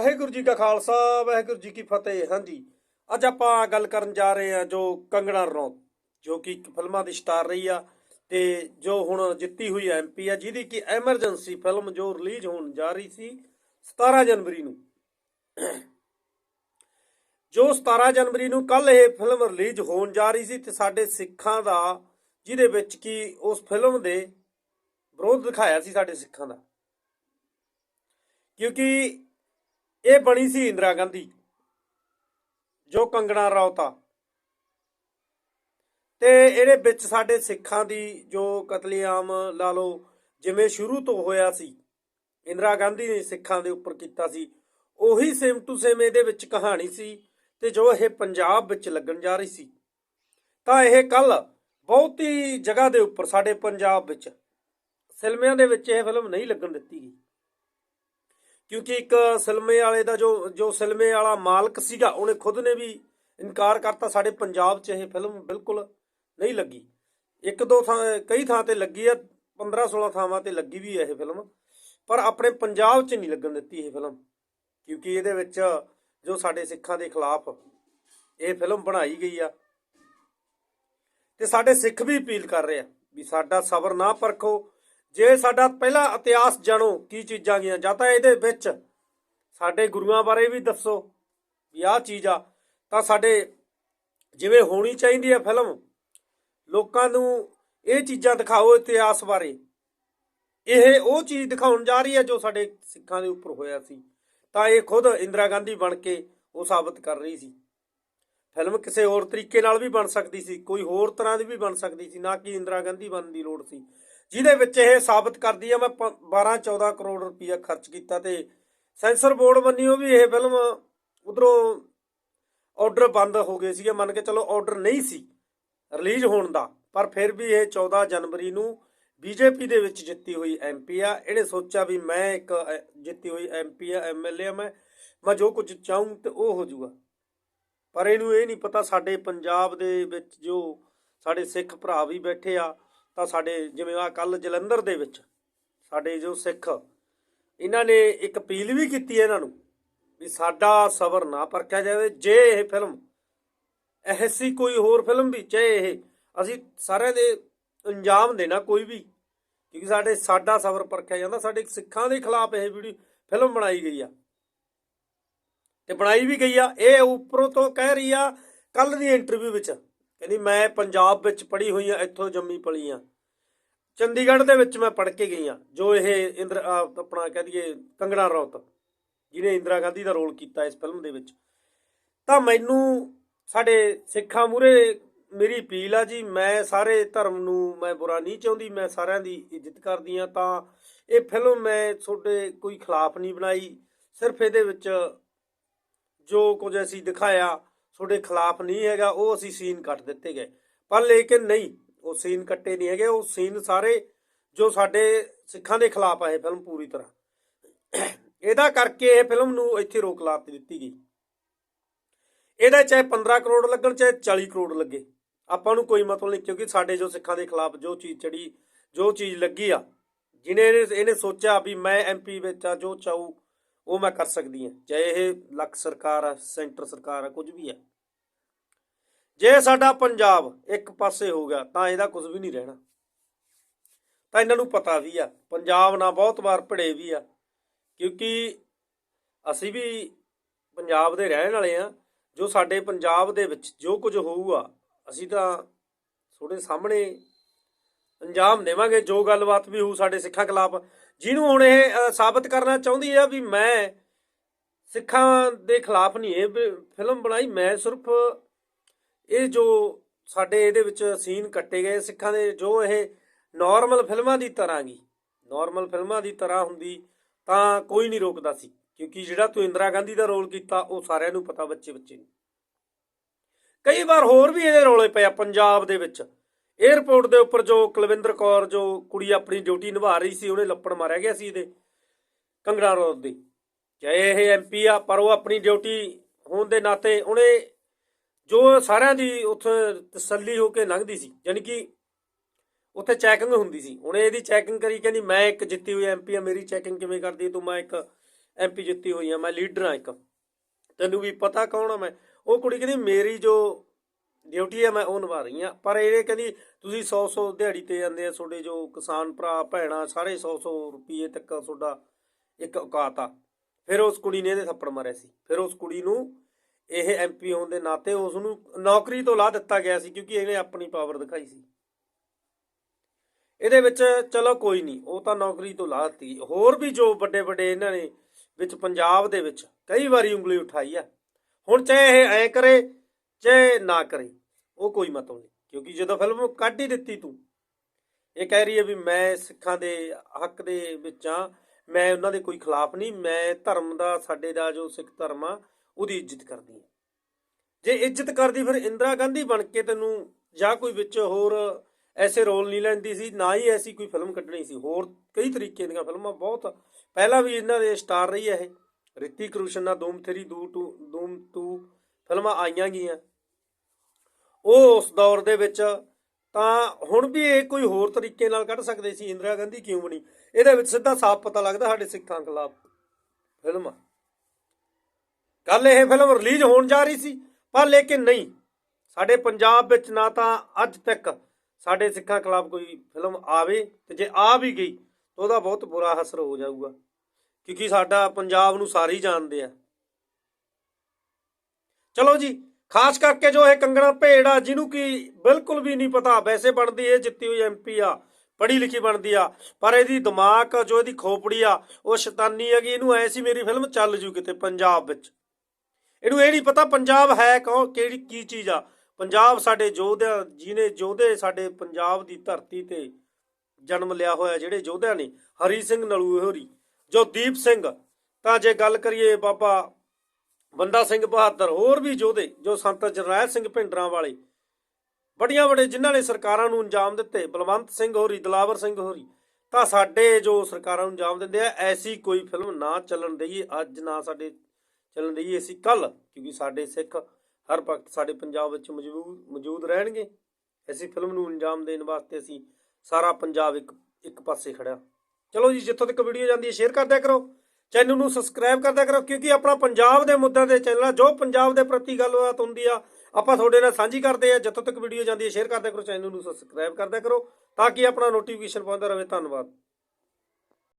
ਵਾਹਿਗੁਰੂ ਜੀ ਕਾ ਖਾਲਸਾ, ਵਾਹਿਗੁਰੂ ਜੀ ਕੀ ਫਤਿਹ। ਹਾਂਜੀ, ਅੱਜ ਆਪਾਂ ਗੱਲ ਕਰਨ ਜਾ ਰਹੇ ਹਾਂ ਜੋ ਕੰਗਣਾ ਰਣੌਤ, ਜੋ ਕਿ ਇੱਕ ਫਿਲਮਾਂ ਦੀ ਸਟਾਰ ਰਹੀ ਆ ਤੇ ਜੋ ਹੁਣ ਜਿੱਤੀ ਹੋਈ ਐਮਪੀ ਆ, ਜਿਹਦੀ ਕਿ ਐਮਰਜੈਂਸੀ ਫਿਲਮ ਜੋ ਰਿਲੀਜ਼ ਹੋਣ ਜਾ ਰਹੀ ਸੀ 17 ਜਨਵਰੀ ਨੂੰ। ਜੋ 17 ਜਨਵਰੀ ਨੂੰ ਕੱਲ ਇਹ ਫਿਲਮ ਰਿਲੀਜ਼ ਹੋਣ ਜਾ ਰਹੀ ਸੀ ਤੇ ਸਾਡੇ ਸਿੱਖਾਂ ਦਾ, ਜਿਹਦੇ ਵਿੱਚ ਕਿ ਉਸ ਫਿਲਮ ਦੇ ਵਿਰੋਧ ਦਿਖਾਇਆ ਸੀ ਸਾਡੇ ਸਿੱਖਾਂ ਦਾ। ਕਿਉਂਕਿ ਇਹ ਬਣੀ ਸੀ ਇੰਦਰਾ ਗਾਂਧੀ, ਜੋ ਕੰਗਣਾ ਰੌਤ ਆ ਤੇ ਇਹਦੇ ਵਿੱਚ ਸਾਡੇ ਸਿੱਖਾਂ ਦੀ ਜੋ ਕਤਲੇਆਮ ਲਾ ਲਓ, ਜਿਵੇਂ ਸ਼ੁਰੂ ਤੋਂ ਹੋਇਆ ਸੀ, ਇੰਦਰਾ ਗਾਂਧੀ ਨੇ ਸਿੱਖਾਂ ਦੇ ਉੱਪਰ ਕੀਤਾ ਸੀ, ਉਹੀ ਸੇਮ ਟੂ ਸੇਮ ਇਹਦੇ ਵਿੱਚ ਕਹਾਣੀ ਸੀ ਤੇ ਜੋ ਇਹ ਪੰਜਾਬ ਵਿੱਚ ਲੱਗਣ ਜਾ ਰਹੀ ਸੀ। ਤਾਂ ਇਹ ਕੱਲ ਬਹੁਤੀ ਜਗ੍ਹਾ ਦੇ ਉੱਪਰ ਸਾਡੇ ਪੰਜਾਬ ਵਿੱਚ ਸਿਲਮਿਆਂ ਦੇ ਵਿੱਚ ਇਹ ਫਿਲਮ ਨਹੀਂ ਲੱਗਣ ਦਿੱਤੀ ਗਈ। ਕਿਉਂਕਿ ਇੱਕ ਸਿਲਮੇ ਵਾਲੇ ਦਾ ਜੋ ਜੋ ਸਿਲਮੇ ਵਾਲਾ ਮਾਲਕ ਸੀਗਾ, ਉਹਨੇ ਖੁਦ ਨੇ ਵੀ ਇਨਕਾਰ ਕਰਤਾ। ਸਾਡੇ ਪੰਜਾਬ 'ਚ ਇਹ ਫਿਲਮ ਬਿਲਕੁਲ ਨਹੀਂ ਲੱਗੀ। ਇੱਕ ਦੋ ਥਾਂ, ਕਈ ਥਾਂ ਤੇ ਲੱਗੀ ਆ 15 16 ਥਾਵਾਂ ਤੇ ਲੱਗੀ ਵੀ ਹੈ ਇਹ ਫਿਲਮ, ਪਰ ਆਪਣੇ ਪੰਜਾਬ 'ਚ ਨਹੀਂ ਲੱਗਣ ਦਿੱਤੀ ਇਹ ਫਿਲਮ। ਕਿਉਂਕਿ ਇਹਦੇ ਵਿੱਚ ਜੋ ਸਾਡੇ ਸਿੱਖਾਂ ਦੇ ਖਿਲਾਫ ਇਹ ਫਿਲਮ ਬਣਾਈ ਗਈ ਆ, ਤੇ ਸਾਡੇ ਸਿੱਖ ਵੀ ਅਪੀਲ ਕਰ ਰਹੇ ਆ ਵੀ ਸਾਡਾ ਸਬਰ ਨਾ ਪਰਖੋ ਜੇ ਸਾਡਾ ਪਹਿਲਾ ਇਤਿਹਾਸ ਜਾਣੋ ਕੀ ਚੀਜ਼ਾਂ ਗਈਆਂ, ਜਾਂ ਤਾਂ ਇਹਦੇ ਵਿੱਚ ਸਾਡੇ ਗੁਰੂਆਂ ਬਾਰੇ ਵੀ ਦੱਸੋ ਵੀ ਆਹ ਚੀਜ਼ ਆ। ਤਾਂ ਸਾਡੇ ਜਿਵੇਂ ਹੋਣੀ ਚਾਹੀਦੀ ਹੈ ਫਿਲਮ, ਲੋਕਾਂ ਨੂੰ ਇਹ ਚੀਜ਼ਾਂ ਦਿਖਾਓ ਇਤਿਹਾਸ ਬਾਰੇ। ਇਹ ਉਹ ਚੀਜ਼ ਦਿਖਾਉਣ ਜਾ ਰਹੀ ਹੈ ਜੋ ਸਾਡੇ ਸਿੱਖਾਂ ਦੇ ਉੱਪਰ ਹੋਇਆ ਸੀ। ਤਾਂ ਇਹ ਖੁਦ ਇੰਦਰਾ ਗਾਂਧੀ ਬਣ ਕੇ ਉਹ ਸਾਬਤ ਕਰ ਰਹੀ ਸੀ। ਫਿਲਮ ਕਿਸੇ ਹੋਰ ਤਰੀਕੇ ਨਾਲ ਵੀ ਬਣ ਸਕਦੀ ਸੀ, ਕੋਈ ਹੋਰ ਤਰ੍ਹਾਂ ਦੀ ਵੀ ਬਣ ਸਕਦੀ ਸੀ, ਨਾ ਕਿ ਇੰਦਰਾ ਗਾਂਧੀ ਬਣਨ ਦੀ ਲੋੜ ਸੀ। ਜਿਹਦੇ ਵਿੱਚ ਇਹ ਸਾਬਤ ਕਰਦੀ ਆ ਮੈਂ 12 14 ਕਰੋੜ ਰੁਪਇਆ ਖਰਚ ਕੀਤਾ ਤੇ ਸੈਂਸਰ ਬੋਰਡ ਬੰਨਿਓ ਵੀ ਇਹ ਫਿਲਮ ਉਧਰੋਂ ਆਰਡਰ ਬੰਦ ਹੋ ਗਏ ਸੀਗੇ। ਮੰਨ ਕੇ ਚਲੋ ਆਰਡਰ ਨਹੀਂ ਸੀ ਰਿਲੀਜ਼ ਹੋਣ ਦਾ ਪਰ ਫਿਰ ਵੀ ਇਹ 14 ਜਨਵਰੀ ਨੂੰ ਬੀਜੇਪੀ ਦੇ ਵਿੱਚ ਜਿੱਤੀ ਹੋਈ ਐਮਪੀ ਆ। ਇਹਨੇ ਸੋਚਿਆ ਵੀ ਮੈਂ ਇੱਕ ਅ, ਜਿੱਤੀ ਹੋਈ ਐਮਪੀ ਆ ਐਮਐਲਏ ਆ ਮੈਂ ਮੈਂ ਜੋ ਕੁਝ ਚਾਹੂੰ ਤੇ ਉਹ ਹੋ ਜਾਊਗਾ ਪਰ ਇਹਨੂੰ ਇਹ ਨਹੀਂ ਪਤਾ ਸਾਡੇ ਪੰਜਾਬ ਦੇ ਵਿੱਚ ਜੋ ਸਾਡੇ ਸਿੱਖ ਭਰਾ ਵੀ ਬੈਠੇ ਆ ਤਾਂ ਸਾਡੇ ਜਿਵੇਂ ਆ ਕੱਲ ਜਲੰਧਰ ਦੇ ਵਿੱਚ ਸਾਡੇ ਜੋ ਸਿੱਖ, ਇਹਨਾਂ ਨੇ ਇੱਕ ਅਪੀਲ ਵੀ ਕੀਤੀ ਹੈ ਇਹਨਾਂ ਨੂੰ ਵੀ ਸਾਡਾ ਸਬਰ ਨਾ ਪਰਖਿਆ ਜਾਵੇ, ਜੇ ਇਹ ਫਿਲਮ ਐਸੀ ਕੋਈ ਹੋਰ ਫਿਲਮ ਵੀ, ਚਾਹੇ ਇਹ ਅਸੀਂ ਸਾਰਿਆਂ ਦੇ ਅੰਜਾਮ ਦੇਣਾ ਕੋਈ ਵੀ, ਕਿਉਂਕਿ ਸਾਡੇ, ਸਾਡਾ ਸਬਰ ਪਰਖਿਆ ਜਾਂਦਾ, ਸਾਡੇ ਸਿੱਖਾਂ ਦੇ ਖਿਲਾਫ ਇਹ ਵੀਡੀਓ, ਫਿਲਮ ਬਣਾਈ ਗਈ ਆ। ਤੇ ਬਣਾਈ ਵੀ ਗਈ ਆ, ਇਹ ਉੱਪਰੋਂ ਤੋਂ ਕਹਿ ਰਹੀ ਆ ਕੱਲ ਦੀ ਇੰਟਰਵਿਊ ਵਿੱਚ। ਕਹਿੰਦੀ, ਮੈਂ ਪੰਜਾਬ ਵਿੱਚ ਪੜ੍ਹੀ ਹੋਈ ਆ ਇੱਥੋਂ ਜੰਮੀ ਪਲੀ ਆ ਚੰਡੀਗੜ੍ਹ ਦੇ ਵਿੱਚ ਮੈਂ ਪੜ੍ਹ ਕੇ ਗਈ ਆ ਜੋ ਇਹ ਇੰਦਰ ਆਪਣਾ ਕਹਿ ਦਈਏ, ਕੰਗਣਾ ਰੌਤ, ਜਿਹਨੇ ਇੰਦਰਾ ਗਾਂਧੀ ਦਾ ਰੋਲ ਕੀਤਾ ਇਸ ਫਿਲਮ ਦੇ ਵਿੱਚ। ਤਾਂ ਮੈਨੂੰ ਸਾਡੇ ਸਿੱਖਾਂ ਮੂਰੇ ਮੇਰੀ ਅਪੀਲ ਆ ਜੀ, ਮੈਂ ਸਾਰੇ ਧਰਮ ਨੂੰ ਮੈਂ ਬੁਰਾ ਨਹੀਂ ਚਾਹੁੰਦੀ, ਮੈਂ ਸਾਰਿਆਂ ਦੀ ਇੱਜ਼ਤ ਕਰਦੀ ਆ ਤਾਂ ਇਹ ਫਿਲਮ ਮੈਂ ਤੁਹਾਡੇ ਕੋਈ ਖਿਲਾਫ ਨਹੀਂ ਬਣਾਈ। ਸਿਰਫ ਇਹਦੇ ਵਿੱਚ ਜੋ ਕੁਝ ਅਸੀਂ ਦਿਖਾਇਆ ਤੁਹਾਡੇ ਖਿਲਾਫ ਨਹੀਂ ਹੈਗਾ, ਉਹ ਅਸੀਂ ਸੀਨ ਕੱਟ ਦਿੱਤੇ ਗਏ। ਪਰ ਲੇਕਿਨ ਨਹੀਂ, ਉਹ ਸੀਨ ਕੱਟੇ ਨਹੀਂ ਹੈਗੇ, ਉਹ ਸੀਨ ਸਾਰੇ ਜੋ ਸਾਡੇ ਸਿੱਖਾਂ ਦੇ ਖਿਲਾਫ ਆ ਇਹ ਫਿਲਮ ਪੂਰੀ ਤਰ੍ਹਾਂ। ਇਹਦਾ ਕਰਕੇ ਇਹ ਫਿਲਮ ਨੂੰ ਇੱਥੇ ਰੋਕ ਲਾ ਦਿੱਤੀ ਗਈ। ਇਹਦਾ ਚਾਹੇ 15 ਕਰੋੜ ਲੱਗਣ, ਚਾਹੇ 40 ਕਰੋੜ ਲੱਗੇ। ਆਪਾਂ ਨੂੰ ਕੋਈ ਮਤਲਬ ਨਹੀਂ, ਕਿਉਂਕਿ ਸਾਡੇ ਜੋ ਸਿੱਖਾਂ ਦੇ ਖਿਲਾਫ ਜੋ ਚੀਜ਼ ਚੜੀ, ਜੋ ਚੀਜ਼ ਲੱਗੀ ਆ, ਜਿਹਨੇ ਇਹਨੇ ਇਹਨੇ ਸੋਚਿਆ ਵੀ ਮੈਂ ਐਮਪੀ ਵਿੱਚ ਆ, ਜੋ ਚਾਹੂ, ਉਹ ਮੈਂ ਕਰ ਸਕਦੀ ਹਾਂ ਚਾਹੇ ਇਹ ਲੱਖ ਸਰਕਾਰ ਆ, ਸੈਂਟਰ ਸਰਕਾਰ ਆ, ਕੁਝ ਵੀ ਆ। ਜੇ ਸਾਡਾ ਪੰਜਾਬ ਇੱਕ ਪਾਸੇ ਹੋ ਗਿਆ, ਤਾਂ ਇਹਦਾ ਕੁਝ ਵੀ ਨਹੀਂ ਰਹਿਣਾ। ਤਾਂ ਇਹਨਾਂ ਨੂੰ ਪਤਾ ਵੀ ਆ, ਪੰਜਾਬ ਨਾਲ ਬਹੁਤ ਵਾਰ ਭਿੜੇ ਵੀ ਆ, ਕਿਉਂਕਿ ਅਸੀਂ ਵੀ ਪੰਜਾਬ ਦੇ ਰਹਿਣ ਵਾਲੇ ਆ, ਜੋ ਸਾਡੇ ਪੰਜਾਬ ਦੇ ਵਿੱਚ ਜੋ ਕੁਝ ਹੋਊਗਾ, ਅਸੀਂ ਤਾਂ ਤੁਹਾਡੇ ਸਾਹਮਣੇ ਅੰਜਾਮ ਦੇਵਾਂਗੇ, ਜੋ ਗੱਲਬਾਤ ਵੀ ਹੋਊ ਸਾਡੇ ਸਿੱਖਾਂ ਖਿਲਾਫ। ਜਿਹਨੂੰ ਹੁਣ ਇਹ ਸਾਬਤ ਕਰਨਾ ਚਾਹੁੰਦੀ ਆ ਵੀ ਮੈਂ ਸਿੱਖਾਂ ਦੇ ਖਿਲਾਫ ਨਹੀਂ, ਇਹ ਫਿਲਮ ਬਣਾਈ, ਮੈਂ ਸਿਰਫ ਇਹ ਜੋ ਸਾਡੇ ਇਹਦੇ ਵਿੱਚ ਸੀਨ ਕੱਟੇ ਗਏ, ਸਿੱਖਾਂ ਦੇ ਜੋ ਇਹ ਨਾਰਮਲ ਫਿਲਮਾਂ ਦੀ ਤਰ੍ਹਾਂ ਗਈ ਨਾਰਮਲ ਫਿਲਮਾਂ ਦੀ ਤਰ੍ਹਾਂ ਹੁੰਦੀ, ਤਾਂ ਕੋਈ ਨਹੀਂ ਰੋਕਦਾ ਸੀ, ਕਿਉਂਕਿ ਜਿਹੜਾ ਤੂੰ ਇੰਦਰਾ ਗਾਂਧੀ ਦਾ ਰੋਲ ਕੀਤਾ, ਉਹ ਸਾਰਿਆਂ ਨੂੰ ਪਤਾ ਬੱਚੇ ਬੱਚੇ ਨੂੰ। ਕਈ ਵਾਰ ਹੋਰ ਵੀ ਇਹਦੇ ਰੋਲੇ ਪਏ ਆ, ਪੰਜਾਬ ਦੇ ਵਿੱਚ। 에ਅਰਪੋਰਟ ਦੇ ਉੱਪਰ ਜੋ ਕੁਲਵਿੰਦਰ ਕੌਰ, ਜੋ ਕੁੜੀ ਆਪਣੀ ਡਿਊਟੀ ਨਿਭਾ ਰਹੀ ਸੀ, ਉਹਨੇ ਲੱਪੜ ਮਾਰਿਆ ਗਿਆ ਸੀ ਇਹਦੇ ਕੰਗੜਾ ਰੋਡ ਦੇ। ਚਾਹੇ ਇਹ ਐਮਪੀ ਆ, ਪਰ ਉਹ ਆਪਣੀ ਡਿਊਟੀ ਹੋਣ ਦੇ ਨਾਤੇ ਉਹਨੇ ਜੋ ਸਾਰਿਆਂ ਦੀ ਉੱਥੇ ਤਸੱਲੀ ਹੋ ਕੇ ਲੰਘਦੀ ਸੀ, ਯਾਨੀ ਕਿ ਉੱਥੇ ਚੈਕਿੰਗ ਹੁੰਦੀ ਸੀ। ਉਹਨੇ ਇਹਦੀ ਚੈਕਿੰਗ ਕਰੀ, ਕਹਿੰਦੀ ਮੈਂ ਇੱਕ ਜਿੱਤੀ ਹੋਈ ਐਮਪੀ ਆ, ਮੇਰੀ ਚੈਕਿੰਗ ਕਿਵੇਂ ਕਰਦੀ ਤੂੰ ਮੈਂ ਇੱਕ ਐਮਪੀ ਜਿੱਤੀ ਹੋਈ ਆ, ਮੈਂ ਲੀਡਰ ਆ ਇੱਕ। ਤੈਨੂੰ ਵੀ ਪਤਾ ਕੌਣ ਆ ਮੈਂ? ਉਹ ਕੁੜੀ ਕਹਿੰਦੀ, ਮੇਰੀ ਜੋ ਡਿਊਟੀ ਆ, ਮੈਂ ਉਹ ਨਿਭਾ ਰਹੀ ਆ। ਪਰ ਇਹ ਕਹਿੰਦੀ, ਤੁਸੀਂ 100 100 ਦਿਹਾੜੀ ਤੇ ਜਾਂਦੇ ਆ, ਤੁਹਾਡੇ ਜੋ ਕਿਸਾਨ ਭਰਾ, ਭੈਣਾਂ, ਸਾਰੇ 100 100 ਰੁਪਏ ਤੱਕ ਤੁਹਾਡਾ ਇੱਕ ਔਕਾਤ ਆ। ਫਿਰ ਉਸ ਕੁੜੀ ਨੇ ਇਹਦੇ ਥੱਪੜ ਮਾਰਿਆ ਸੀ। ਫਿਰ ਉਸ ਕੁੜੀ ਨੂੰ ਇਹ ਐਮਪੀ ਹੋਣ ਦੇ ਨਾਤੇ ਉਸ ਨੂੰ ਨੌਕਰੀ ਤੋਂ ਲਾ ਦਿੱਤਾ ਗਿਆ ਸੀ ਕਿਉਂਕਿ ਇਹਨੇ ਆਪਣੀ ਪਾਵਰ ਦਿਖਾਈ ਸੀ। ਇਹਦੇ ਵਿੱਚ ਚਲੋ ਕੋਈ ਨਹੀਂ, ਉਹ ਤਾਂ ਨੌਕਰੀ ਤੋਂ ਲਾ ਦਿੱਤੀ। ਹੋਰ ਵੀ ਜੋ ਵੱਡੇ ਵੱਡੇ ਇਹਨਾਂ ਨੇ ਵਿੱਚ ਪੰਜਾਬ ਦੇ ਵਿੱਚ ਕਈ ਵਾਰੀ ਉਂਗਲੀ ਉਠਾਈ ਆ। ਹੁਣ ਚਾਹੇ ਇਹ ਐ ਕਰੇ, ਚਾਹੇ ਨਾ ਕਰੇ, ਉਹ ਕੋਈ ਮਤਲਬ ਨਹੀਂ। ਕਿਉਂਕਿ ਜਦੋਂ ਫਿਲਮ ਕੱਢ ਹੀ ਦਿੱਤੀ ਤੂੰ, ਇਹ ਕਹਿ ਰਹੀ ਹੈ ਵੀ ਮੈਂ ਸਿੱਖਾਂ ਦੇ ਹੱਕ ਦੇ ਵਿੱਚ ਆ, ਮੈਂ ਉਹਨਾਂ ਦੇ ਕੋਈ ਖਿਲਾਫ ਨਹੀਂ, ਮੈਂ ਧਰਮ ਦਾ, ਸਾਡੇ ਦਾ ਜੋ ਸਿੱਖ ਧਰਮ ਆ ਉਹਦੀ ਇੱਜ਼ਤ ਕਰਦੀ ਹਾਂ। ਜੇ ਇੱਜ਼ਤ ਕਰਦੀ ਫਿਰ ਇੰਦਰਾ ਗਾਂਧੀ ਬਣ ਕੇ ਤੈਨੂੰ ਜਾਂ ਕੋਈ ਵਿੱਚ ਹੋਰ ਐਸੇ ਰੋਲ ਨਹੀਂ ਲੈਂਦੀ ਸੀ, ਨਾ ਹੀ ਐਸੀ ਕੋਈ ਫਿਲਮ ਕੱਢਣੀ ਸੀ। ਹੋਰ ਕਈ ਤਰੀਕੇ ਦੀਆਂ ਫਿਲਮਾਂ ਬਹੁਤ, ਪਹਿਲਾਂ ਵੀ ਇਹਨਾਂ ਦੇ ਸਟਾਰ ਰਹੀ ਹੈ ਇਹ। ਰਿਤਿਕ ਰੋਸ਼ਨ ਨਾਲ ਧੂਮ ਥਰੀ, ਦੂ ਟੂ ਦੂਮ ਟੂ ਫਿਲਮਾਂ ਆਈਆਂ ਗਈਆਂ। ਉਹ ਉਸ ਦੌਰ ਦੇ ਵਿੱਚ ਤਾਂ ਹੁਣ ਵੀ ਇਹ ਕੋਈ ਹੋਰ ਤਰੀਕੇ ਨਾਲ ਕੱਢ ਸਕਦੇ ਸੀ ਇੰਦਰਾ ਗਾਂਧੀ ਕਿਉਂ ਬਣੀ? ਇਹਦੇ ਵਿੱਚ ਸਿੱਧਾ ਸਾਫ਼ ਪਤਾ ਲੱਗਦਾ ਸਾਡੇ ਸਿੱਖਾਂ ਖਿਲਾਫ ਫਿਲਮ। ਕੱਲ ਇਹ ਫਿਲਮ ਰਿਲੀਜ਼ ਹੋਣ ਜਾ ਰਹੀ ਸੀ, ਪਰ ਲੇਕਿਨ ਨਹੀਂ। ਸਾਡੇ ਪੰਜਾਬ ਵਿੱਚ ਨਾ ਤਾਂ ਅੱਜ ਤੱਕ ਸਾਡੇ ਸਿੱਖਾਂ ਖਿਲਾਫ ਕੋਈ ਫਿਲਮ ਆਵੇ ਤੇ ਜੇ ਆ ਵੀ ਗਈ, ਤਾਂ ਉਹਦਾ ਬਹੁਤ ਬੁਰਾ ਅਸਰ ਹੋ ਜਾਊਗਾ। ਕਿਉਂਕਿ ਸਾਡਾ ਪੰਜਾਬ ਨੂੰ ਸਾਰੇ ਹੀ ਜਾਣਦੇ ਆ। ਚਲੋ ਜੀ, ਖਾਸ ਕਰਕੇ ਜੋ ਇਹ ਕੰਗਣਾ ਭੇੜ ਆ, ਜਿਹਨੂੰ ਕਿ ਬਿਲਕੁਲ ਵੀ ਨਹੀਂ ਪਤਾ, ਵੈਸੇ ਬਣਦੀ ਇਹ ਜਿੱਤੀ ਹੋਈ ਐਮਪੀ ਆ, ਪੜ੍ਹੀ ਲਿਖੀ ਬਣਦੀ ਆ, ਪਰ ਇਹਦੀ ਦਿਮਾਗ, ਜੋ ਇਹਦੀ ਖੋਪੜੀ ਆ, ਉਹ ਸ਼ੈਤਾਨੀ ਹੈਗੀ, ਇਹਨੂੰ ਐ ਸੀ ਮੇਰੀ ਫਿਲਮ ਚੱਲ ਜੂ ਕਿਤੇ ਪੰਜਾਬ ਵਿੱਚ। ਇਹਨੂੰ ਇਹ ਨਹੀਂ ਪਤਾ ਪੰਜਾਬ ਹੈ ਕੌਣ, ਕਿਹੜੀ, ਕੀ ਚੀਜ਼ ਆ। ਪੰਜਾਬ ਸਾਡੇ ਯੋਧਿਆਂ, ਜਿਹਨੇ ਯੋਧੇ ਸਾਡੇ ਪੰਜਾਬ ਦੀ ਧਰਤੀ ਤੇ ਜਨਮ ਲਿਆ ਹੋਇਆ, ਜਿਹੜੇ ਯੋਧਿਆਂ ਨੇ, ਹਰੀ ਸਿੰਘ ਨਲੂਏ ਹੋਰੀ, ਜੋ ਦੀਪ ਸਿੰਘ, ਤਾਂ ਜੇ ਗੱਲ ਕਰੀਏ ਬਾਬਾ ਬੰਦਾ ਸਿੰਘ ਬਹਾਦਰ, ਹੋਰ ਵੀ ਯੋਧੇ, ਜੋ ਸੰਤ ਜਰਨੈਲ ਸਿੰਘ ਭਿੰਡਰਾਂ ਵਾਲੇ ਵੱਡੀਆਂ ਵੱਡੇ ਜਿਨ੍ਹਾਂ ਨੇ ਸਰਕਾਰਾਂ ਨੂੰ ਅੰਜਾਮ ਦਿੱਤੇ, ਬਲਵੰਤ ਸਿੰਘ ਹੋਰੀ, ਦਲਾਵਰ ਸਿੰਘ ਹੋਰੀ, ਤਾਂ ਸਾਡੇ ਜੋ ਸਰਕਾਰਾਂ ਨੂੰ ਅੰਜਾਮ ਦਿੰਦੇ ਆ, ਐਸੀ ਕੋਈ ਫਿਲਮ ਨਾ ਚੱਲਣ ਦਈਏ, ਅੱਜ ਨਾ ਸਾਡੇ ਚੱਲਣ ਦਈਏ ਅਸੀਂ ਕੱਲ ਕਿਉਂਕਿ ਸਾਡੇ ਸਿੱਖ ਹਰ ਵਕਤ ਸਾਡੇ ਪੰਜਾਬ ਵਿੱਚ ਮੌਜੂਦ ਮੌਜੂਦ ਰਹਿਣਗੇ। ਐਸੀ ਫਿਲਮ ਨੂੰ ਅੰਜਾਮ ਦੇਣ ਵਾਸਤੇ ਅਸੀਂ ਸਾਰਾ ਪੰਜਾਬ ਇੱਕ ਇੱਕ ਪਾਸੇ ਖੜਿਆ ਚਲੋ ਜੀ, ਜਿੱਥੋਂ ਤੱਕ ਵੀਡੀਓ ਜਾਂਦੀ ਹੈ, ਸ਼ੇਅਰ ਕਰਦਿਆ ਕਰੋ। ਚੈਨਲ ਨੂੰ ਸਬਸਕ੍ਰਾਈਬ ਕਰਦਿਆ ਕਰੋ, ਕਿਉਂਕਿ ਆਪਣਾ ਪੰਜਾਬ ਦੇ ਮੁੱਦਿਆਂ ਤੇ ਚੈਨਲ ਆ, ਜੋ ਪੰਜਾਬ ਦੇ ਪ੍ਰਤੀ ਗੱਲਬਾਤ ਹੁੰਦੀ ਆ, ਆਪਾਂ ਤੁਹਾਡੇ ਨਾਲ ਸਾਂਝੀ ਕਰਦੇ ਆ। ਜਿੱਥੋਂ ਤੱਕ ਵੀਡੀਓ ਜਾਂਦੀ ਹੈ, ਸ਼ੇਅਰ ਕਰਦਿਆ ਕਰੋ ਚੈਨਲ ਨੂੰ ਸਬਸਕ੍ਰਾਈਬ ਕਰਦਿਆ ਕਰੋ, ਤਾਂ ਕਿ ਆਪਣਾ ਨੋਟੀਫਿਕੇਸ਼ਨ ਪਾਉਂਦਾ ਰਹੇ। ਧੰਨਵਾਦ।